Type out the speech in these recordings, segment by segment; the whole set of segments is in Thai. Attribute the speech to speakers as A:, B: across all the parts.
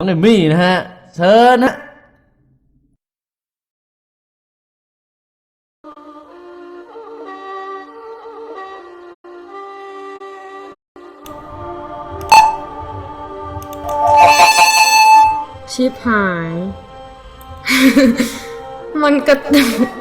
A: น้องเอมมี่นะฮะเชิญนะ
B: ชิบหาย มันกระตุก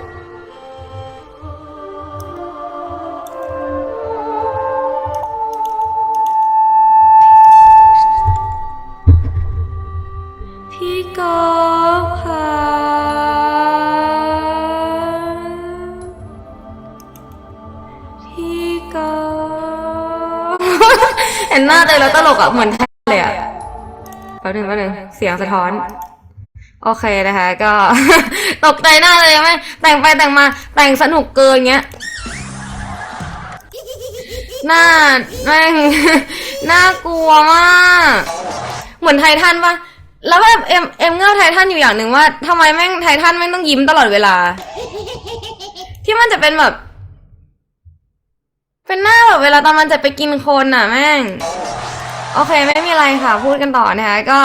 B: นหน้าเลยแล้วตลกอะเหมือนแท้เลยอะแป๊บหนึงแป๊บหนึงเสียงสะท้อน โอเคนะคะ ก็ ตกใจหน้าเลยไหมแต่งไปแต่งมาแต่งสนุกเกินเงี้ยหน้าแม่งน่ากลัวมากเหมือนไททันปะแล้วแบบเอ็มเอ็มเงาไททันอยู่อย่างหนึ่งว่าทำไมแม่งไททันแม่งต้องยิ้มตลอดเวลา ที่มันจะเป็นแบบ เป็นหน้าแบบเวลาตอนมันจะไปกินคนอะแม่ง โอเคไม่มีอะไรค่ะ พูดกันต่อนะคะก็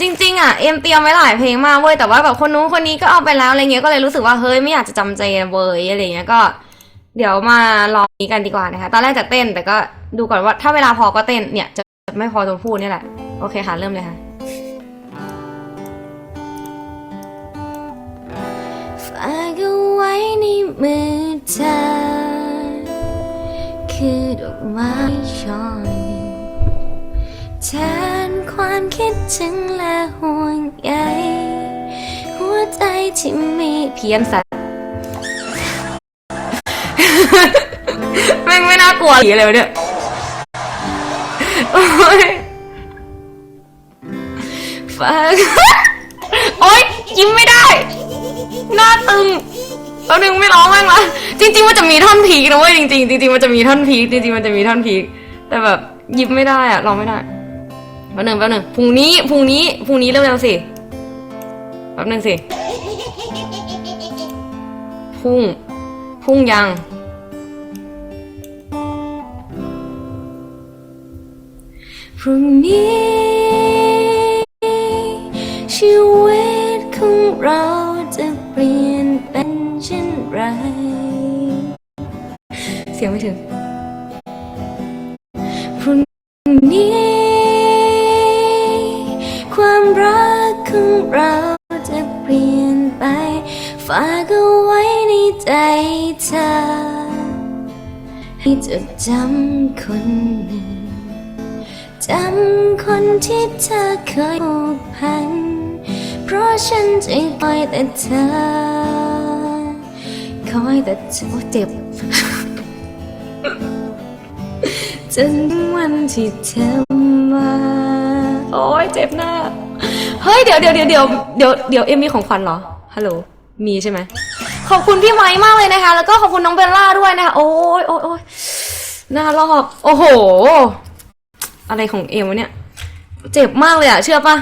B: จริงๆอะเอ็มเตรียมไว้หลายเพลงมากเว้ยแต่ว่าแบบคนนู้นคนนี้ก็เอาไปแล้วอะไรเงี้ยก็เลยรู้สึกว่าเฮ้ยไม่อยากจะจำใจเว้ยอะไรเงี้ยก็ เดี๋ยวมาลองนี้กันดีกว่านะคะตอนแรกจะเต้นแต่ก็ดูก่อนว่าถ้าเวลาพอก็เต้นเนี่ยจะไม่พอตรงพูดนี่แหละโอเคค่ะเริ่มเลยค่ะ ฝากเอาไว้ในมือเธอ ดอกไม้ช่อหนึ่งแทนความคิดถึงและห่วงใยหัวใจที่มีเพียงสัตว์แม่งไม่น่ากลัวผีเลยวะเนี่ยโอ๊ยฝากโอ๊ยยิ้มไม่ได้ หน้าตึง แล้วนึงไม่ร้องแม่งละจริง ๆ มันจะมีท่อนพีกนะเว้ยจริงๆจริงๆมันจะมีท่อนพีกจริงๆมันจะมีท่อนพีกแต่แบบยิ้มไม่ได้อะร้องไม่ได้แป๊บหนึงแป๊บหนึงพรุ่งนี้พรุ่งนี้พรุ่งนี้เร็วๆสิแป๊บหนึงสิพุ่งพุ่งยัง พรุ่งนี้ชีวิตของเราจะเปลี่ยน ช่นไร เสียงไม่ถึงพรุ่งนี้ ความรักของเราจะเปลี่ยนไป ฝากเอาไว้ในใจเธอ ให้จดจำคนหนึ่งจำคนที่เธอเคยผูกพัน เพราะฉันจะคอยแต่เธอ คอยแต่เธอโอ้เจ็บ จนวันที่เธอมาโอ้ยเจ็บหน้า เฮ้ย เดี๋ยวเดี๋ยวเดี๋ยวเดี๋ยวเดี๋ยวเดี๋ยวเอ็มมีของขวัญเหรอ ฮัลโหล มีใช่ไหม ขอบคุณพี่ไม้มากเลยนะคะ แล้วก็ขอบคุณน้องเบลล่าด้วยนะคะ โอ้ยโอ้ยโอ้ยน่าลอก โอ้โห อะไรของเอ็มวะเนี่ย เจ็บมากเลยอะเชื่อปะ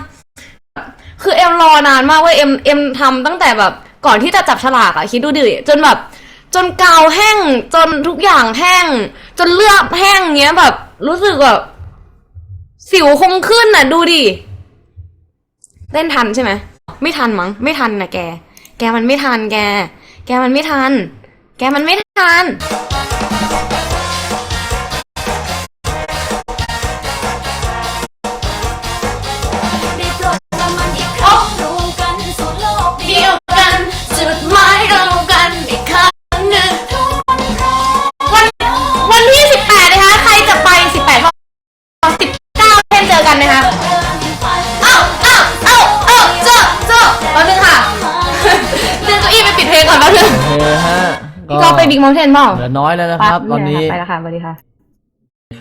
B: คือเอ็มรอนานมากเว้ยเอ็มเอ็มทำตั้งแต่แบบ ก่อนที่จะจับฉลากอะคิดดูดิจนแบบ จนกาวแห้งจนทุกอย่างแห้ง จนเลือดแห้งเงี้ยแบบ รู้สึกแบบสิวคงขึ้นน่ะดูดิเล่นทันใช่ไหมไม่ทันมั้งไม่ทันนะแก แกมันไม่ทันแก แกมันไม่ทัน แกมันไม่ทัน 19เช่นเจอกันนะคะ
C: เดินฝัน
B: เอ้าเอ้าเอ้าเอ้าเจ้าเจ้าแป๊บนึงค่ะเดินเก้าอี้ไปปิดเพลงก่อนแป๊บนึง
A: โอเคฮะ
B: พี่ก็ไปบิ๊กมอลเทนเปล่า
A: เหลือน้อยแล้วนะครับ ตอนนี้
B: ไปแล้วค่ะสวัสดีค่ะ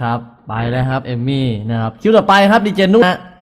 A: ครับ ไปแล้วครับ เอมมี่นะครับ คิวต่อไปครับดีเจนุกนะ